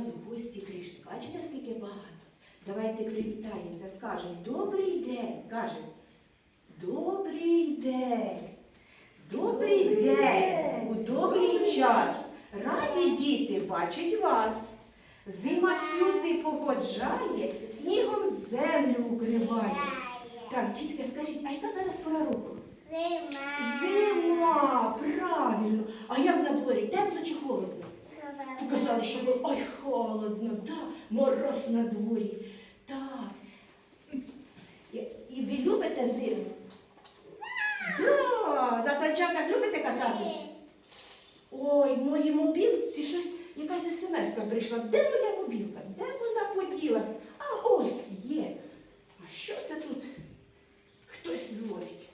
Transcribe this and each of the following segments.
нас в гості прийшли. Бачите, скільки багато? Давайте привітаємося, скажемо добрий день. Кажемо. Добрий день. Добрий день. У добрий час. Раді діти бачить вас. Зима всюди погоджає, снігом землю укриває. Так, дітки, скажіть, а яка зараз пора року? Зима, правильно. А як на дворі, тепло чи холодно? Показали, що було ой, холодно, да, мороз на дворі. Так. І, ви любите зиму? Да, на санчатах любите кататись? Ой, в моїй мобілці щось, якась смс прийшла. Де моя мобілка? Де вона поділась? А ось є. А що це тут? Хтось дзвонить.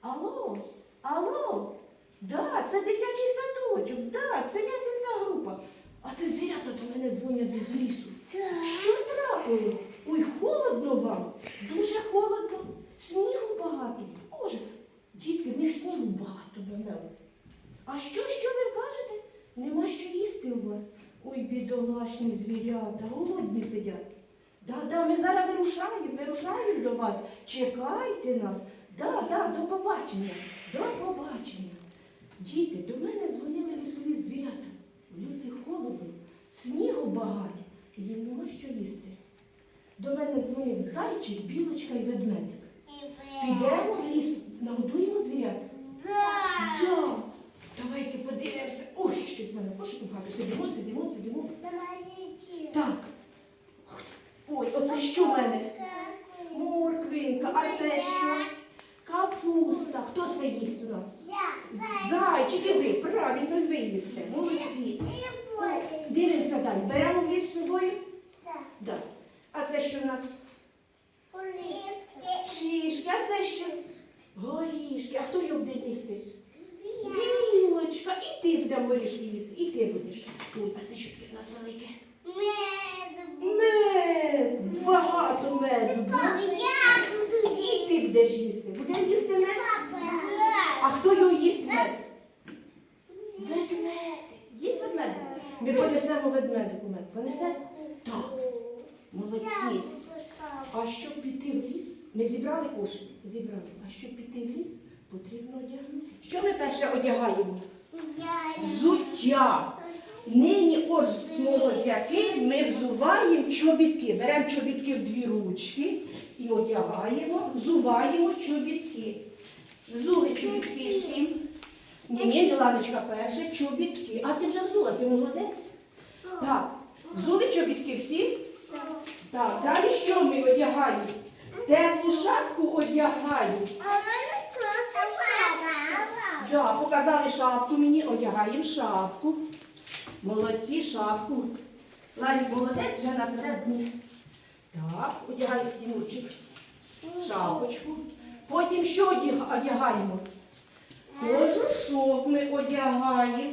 Алло, алло, да, це дитячий садочок, да, це група. А це звірята до мене дзвонять із лісу. Що трапило? Ой, холодно вам, дуже холодно, снігу багато. Боже, дітки, в них снігу багато намело. А що, що ви кажете? Нема що їсти у вас. Ой, бідолашні звірята, голодні сидять. Да, да, ми зараз вирушаємо, вирушаємо до вас. Чекайте нас. Да, да, до побачення. До побачення. Діти, до мене дзвонили лісові звірята. В лісі холодно, снігу багато, їм нема що їсти. До мене дзвонив зайчик, білочка і ведмедик. Підемо в ліс, нагодуємо звірят. Да. Давайте подивимося. Ой, щось в мене кошик багато. Сидимо, сидимо, сидимо. Так. Ой, оце що в мене? Морквинка, а це що? Капуста. Хто це їсть у нас? Зайчики ви, правильно, ви їсте. Молодці. Дивимося далі. Беремо в ліс з собою? Да. А це що в нас? Шишки, а це що? Горішки. А хто його буде їсти? Білочка. І ти будемо горішки їсти. І ти будеш. Ой, а це що таке в нас велике? Мед. Багато меду. І ти будеш їсти. Будеш їсти мед? А хто його їсть мед? Ведмедик. Їсть ведмедик? Ми понесемо ведмедику мед. Понесемо? Так. А щоб піти в ліс, ми зібрали кошик? Зібрали. А щоб піти в ліс, потрібно одягнути. Що ми перше одягаємо? Взуття. Нині ось молодяки ми взуваємо чобітки. Беремо чобітки в дві ручки і одягаємо, взуваємо чобітки. Взули чобітки всім. Ні, ні, Міланочка перше, чобітки. А ти вже взула, ти молодець. Так, взули чобітки всі? Так, далі що ми одягаємо? Теплу шапку одягаємо. Да, показали шапку мені, одягаємо шапку. Молодці, шапку. Ларік молодець, вже наперед. Так, одягаємо Тимурчик шапочку. Потім що одягаємо? Кожушок ми одягаємо.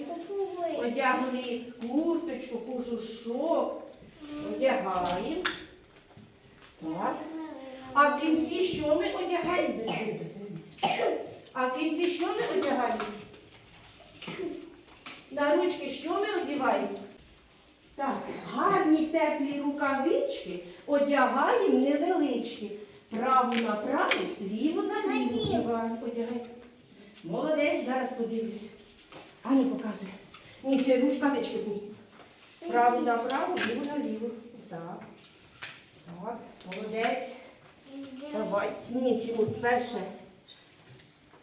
Одягли курточку, кожушок. Одягаємо. Так. А в кінці що ми одягаємо? А в кінці що ми одягаємо? На ручки що ми одягаємо? Так, гарні теплі рукавички одягаємо невеличкі. Праву на праву, ліву на ліву одягаємо. Одягай. Молодець, зараз подивлюсь. А ну показуй. Ні, ти рукавички будь. Праву на праву, ліву на ліву. Так. Так, молодець. Давай. Ні, Тимур, перше.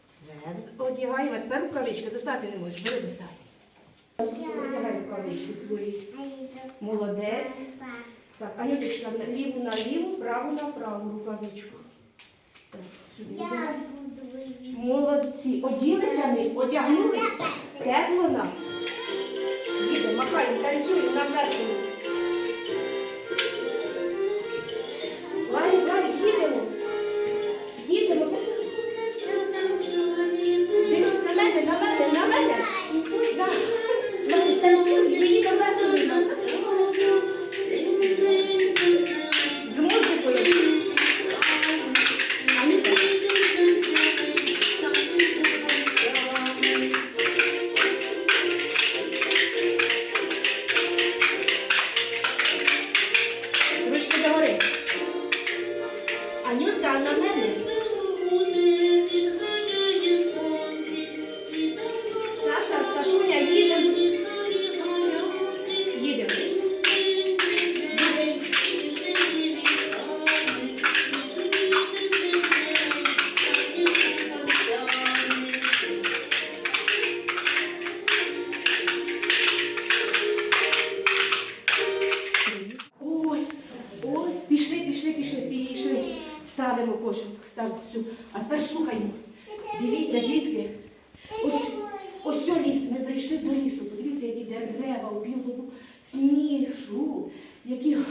Це одягаємо. А тепер рукавички. Достати не можеш. Бери достай. Одягай рукавички свої. Молодець. Так, Анюточка, на- ліву на ліву, праву на праву рукавичку. Так, сюди. Молодці. Оділися ми, одягнулись. Тепло нам. Їдемо, махаємо, танцюємо, нам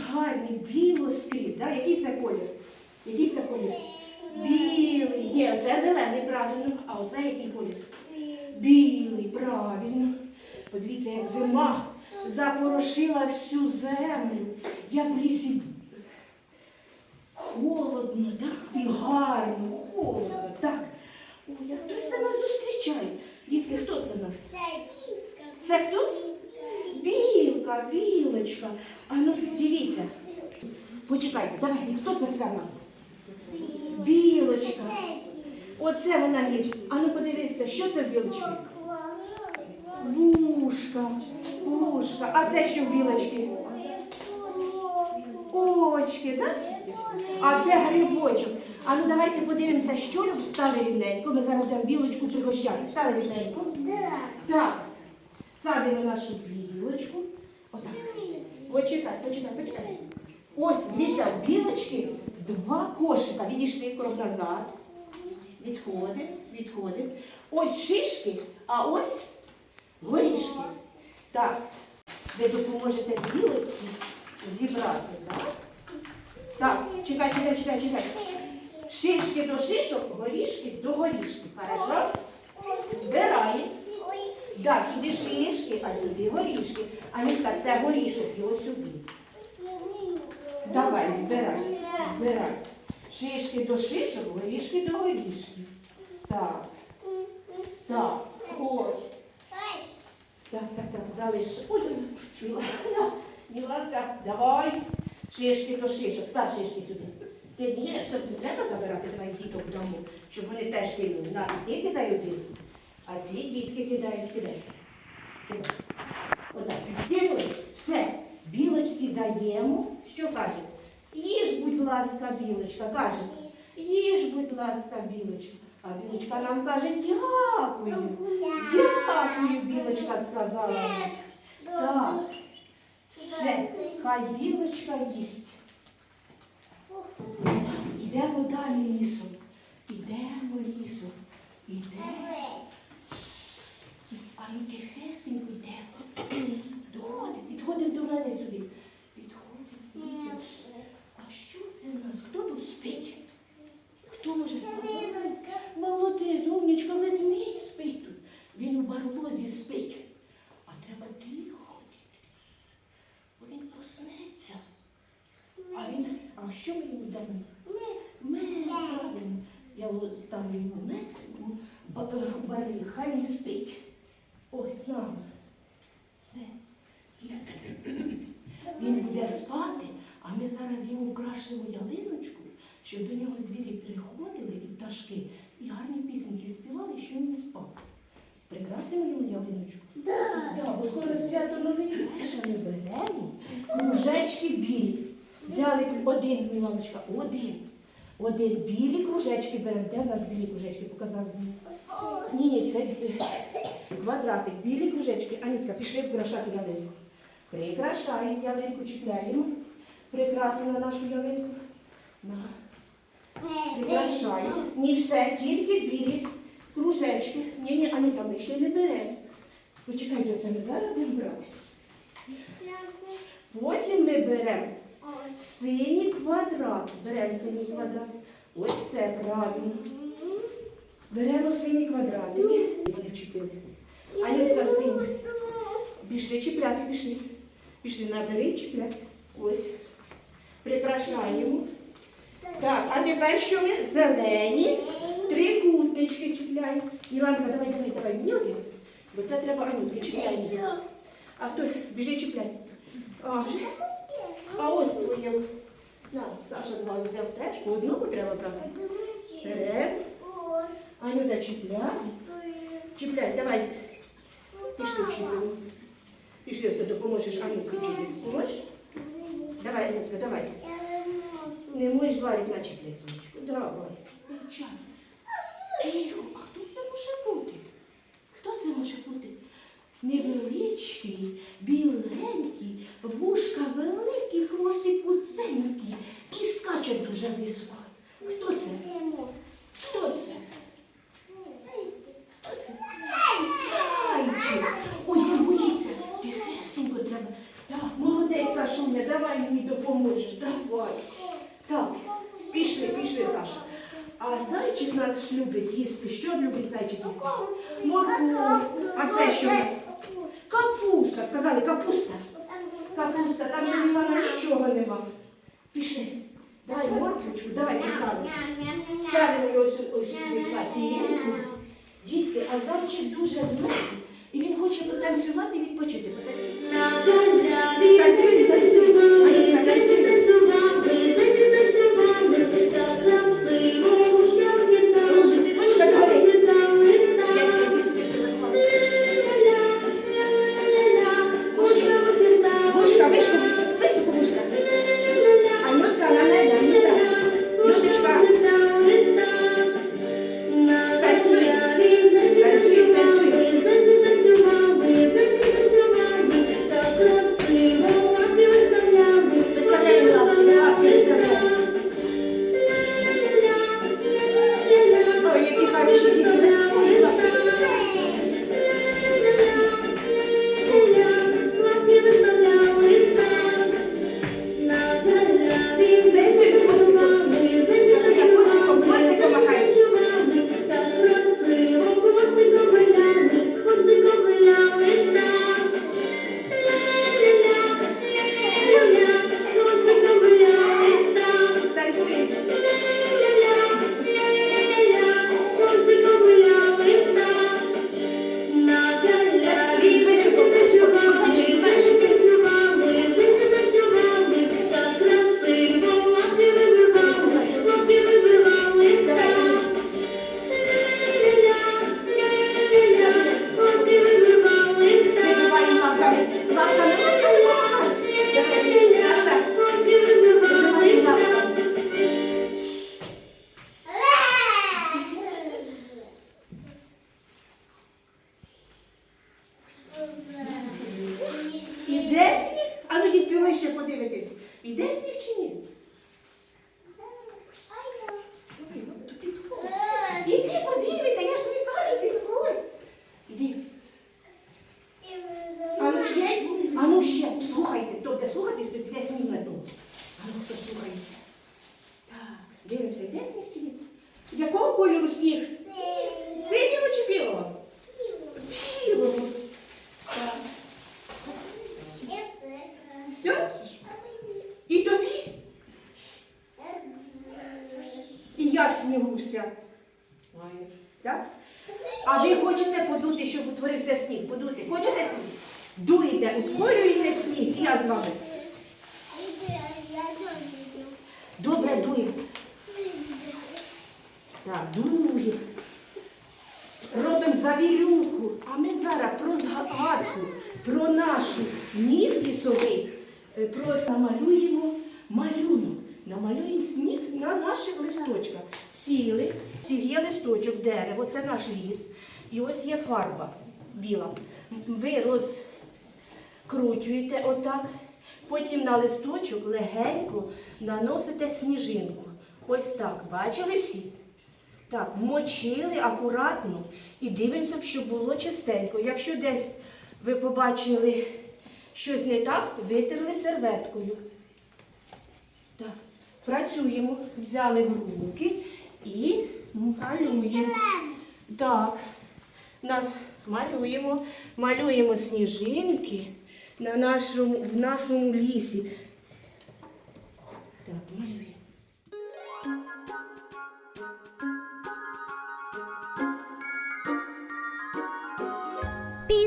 гарні, біло скрізь. Да? Який це колір? Який це колір? Білий. Ні, оце зелений, правильно. А оце який колір? Білий, правильно. Подивіться, як зима запорошила всю землю. Як в лісі холодно, так? І гарно, холодно, так. Ой, хтось це нас зустрічає. Дітки, хто це нас? Це хто? Білка, білочка. А ну, дивіться. Почекайте, давайте, хто це така в нас? Білочка. Оце вона є. А ну подивіться, що це в білочки? Вушка, вушка. А це що в білочки? Очки, так? А це грибочок. А ну давайте подивимося, що. Стали рівненько. Ми зараз будемо білочку пригощати. Стали рівненько. Так. Садимо нашу білочку. Отак. Почекай, почекай, почекай. Ось, дивіться, білочки два кошика. Відійшли крок назад. Відходимо, відходимо. Ось шишки, а ось горішки. Так, ви допоможете білочці зібрати, так? Так, чекай, чекай, чекай, чекай. Шишки до шишок, горішки до горішків. Хорошо? Збирай. Да, сюди шишки, а сюди горішки. Анютка, це горішок, його сюди. Давай, збирай, збирай. Шишки до шишок, горішки до горішків. Так, так, ось. Так, так, так, залиш. Ой, ой, Міланка, давай. Шишки до шишок, став шишки сюди. Ти ні, не треба забирати давай діток вдома, щоб вони теж кинули. На, і ти кидай один. А ці дітки кидають, кидають. Отак, скинули. Все. Білочці даємо. Що каже? Їж, будь ласка, білочка, каже. Їж, будь ласка, білочка. А білочка нам каже, дякую. Дякую, білочка сказала. Так. Все, хай білочка їсть. Йдемо далі лісом. Ідемо лісом. Ідемо. А ну тихесенько йдемо. Доходимо, підходимо до мене сюди. Підходимо. А що це в нас? Хто тут спить? Хто може спати? Молодець, умнічка, ведмідь спить тут. Він у барлозі спить. А треба тихо. Бо він проснеться. А він, а що ми йому. Я ставлю йому мед у ба- барві, хай він спить. Знала. Все. Він буде спати, а ми зараз йому вкрашимо ялиночку, щоб до нього звірі приходили і пташки, і гарні пісеньки співали, що він спав. Прикрасимо йому ялиночку? Да. Да, бо скоро свято новий. Що ми беремо? Кружечки білі. Взяли один, Міланочка, один. Один білі кружечки беремо. Де в нас білі кружечки? Показав мені. Ні, ні, це е, квадратик, білі кружечки. Анютка, пішли прикрашати ялинку. Прикрашаємо ялинку, чіпляємо. Прикрасимо нашу ялинку. На. Прикрашаємо. Ні, все, тільки білі кружечки. Ні, ні, Анюта, ми ще не беремо. Почекай, це ми зараз будемо брати. Потім ми беремо синій квадрат. Беремо синій квадрат. Ось це правильно. Беремо сині квадратики. Вони вчепили. Анютка синій. Пішли чіпляти, пішли. Пішли, набери чіпляти. Ось. Прикрашаємо. Так, а тепер що ми? Зелені. Трикутнички чіпляємо. Іванка, давай, давай, давай, нього. Бо це треба Анютки чіпляємо. А хто біжи чіпляй. А, а ось твоє. На, Саша два взяв теж, по одному треба брати. Берем. Анюта чіпляй. Чіпляй, давай. Пішли чіпляємо. Пішли, це допоможеш Анюті чіпляти. Поможеш? Давай, Анютка, давай. Не можеш варити на чіпляй, сонечко. Давай. Тихо, а хто це може бути? Хто це може бути? Невеличкий, біленький, вушка великі, хвостик куценький і скаче дуже високо. Хто це? Хто це? Хто це? Зайчик! Ой, він боїться. Тихесенько треба. Так, молодець, Сашуня, давай мені допоможеш. Давай. Так, пішли, пішли, Саша. А зайчик наш любить. Що любить зайчик їсти? Морку. А це що? у нас? Капуста. Сказали, капуста. Капуста, там же Івана нічого нема. Пішли. Давай морквочку, давай поставимо. Ставимо його ось сюди в хатинку. Дітки, а зайчик дуже змерз, і він хоче потанцювати і відпочити. Танцюй, танцюй. Дивимося, де сніг чи ні? Якого кольору сніг? Синього чи білого? Білого. Так. Все? І тобі? І я в снігу вся. Так? А ви хочете подути, щоб утворився сніг? Подути. Хочете сніг? Дуєте, утворюєте сніг, і я з вами. Добре, дуємо. Так. Робимо завірюху. А ми зараз про згадку, про нашу сніг лісовий, е, про намалюємо малюнок. Намалюємо сніг на наших листочках. Сіли, сів є листочок, дерево, це наш ліс. І ось є фарба біла. Ви розкручуєте отак. Потім на листочок легенько наносите сніжинку. Ось так. Бачили всі? Так, мочили акуратно і дивимося, щоб було чистенько. Якщо десь ви побачили щось не так, витерли серветкою. Так, працюємо, взяли в руки і малюємо. Так, нас малюємо, малюємо сніжинки на нашому, в нашому лісі. Так, малюємо.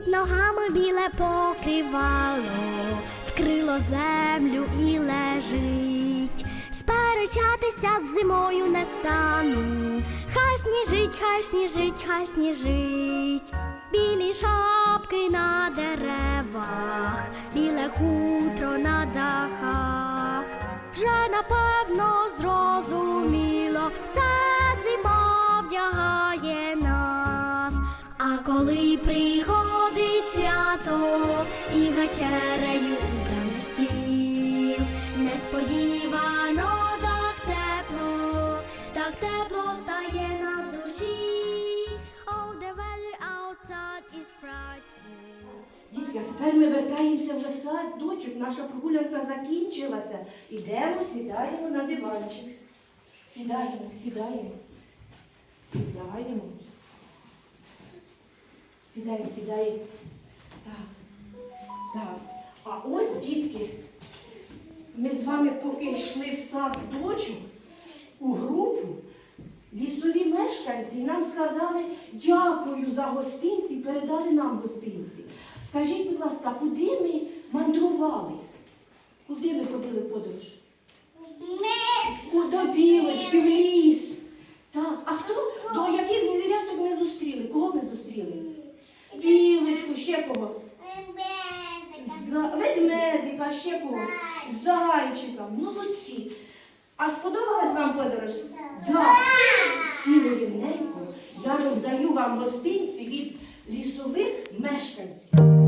Ногами біле покривало, вкрило землю і лежить. Сперечатися з зимою не стану. Хай сніжить, хай сніжить, хай сніжить. Білі шапки на деревах, біле хутро на дахах. Вже напевно зрозуміло, це зима вдягає нас. А коли приходить свято і вечерею убраний стіл, несподівано так тепло, так тепло стає на душі. Oh, the weather outside is frightful. Дітки, а тепер ми вертаємося вже в садочок. Наша прогулянка закінчилася. Ідемо, сідаємо на диванчик. Сідаємо, сідаємо. Сідаємо. Сідаємо, сідаємо. Так. Так. А ось, дітки, ми з вами поки йшли в садочок у групу, лісові мешканці нам сказали дякую за гостинці, передали нам гостинці. Скажіть, будь ласка, куди ми мандрували? Куди ми ходили в подорож? У до білочки, в ліс. Так, а хто? До яких звіряток ми зустріли? Кого ми зустріли? Білочку, ще кого? За... Ведмедика, ще кого? Зайчика. Молодці. А сподобалась вам подорож? Так. Сіли рівненько. Я роздаю вам гостинці від лісових мешканців.